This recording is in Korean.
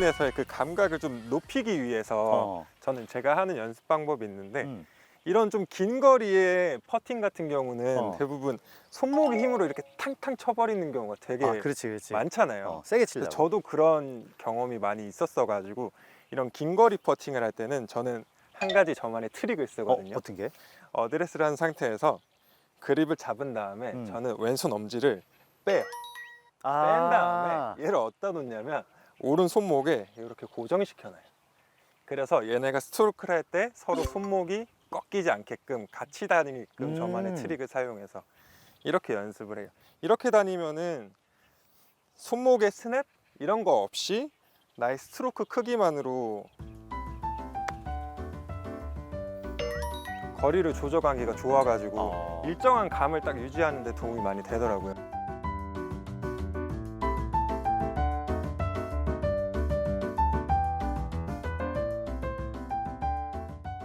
그린에서의 그 감각을 좀 높이기 위해서 어. 저는 제가 하는 연습 방법이 있는데 음. 이런 좀 긴 거리의 퍼팅 같은 경우는 어. 대부분 손목의 힘으로 이렇게 탕탕 쳐버리는 경우가 되게 아, 그렇지, 그렇지. 많잖아요. 어, 세게 치려고. 저도 그런 경험이 많이 있었어가지고 이런 긴 거리 퍼팅을 할 때는 저는 한 가지 저만의 트릭을 어, 쓰거든요. 어 떤 게? 어드레스를 한 상태에서 그립을 잡은 다음에 음. 저는 왼손 엄지를 빼요. 아. 뺀 다음에 얘를 어디다 놓냐면 오른 손목에 이렇게 고정시켜놔요. 그래서 얘네가 스트로크를 할 때 서로 손목이 꺾이지 않게끔 같이 다니게끔 음. 저만의 트릭을 사용해서 이렇게 연습을 해요. 이렇게 다니면은 손목의 스냅 이런 거 없이 나의 스트로크 크기만으로 거리를 조절하기가 좋아가지고 어. 일정한 감을 딱 유지하는 데 도움이 많이 되더라고요.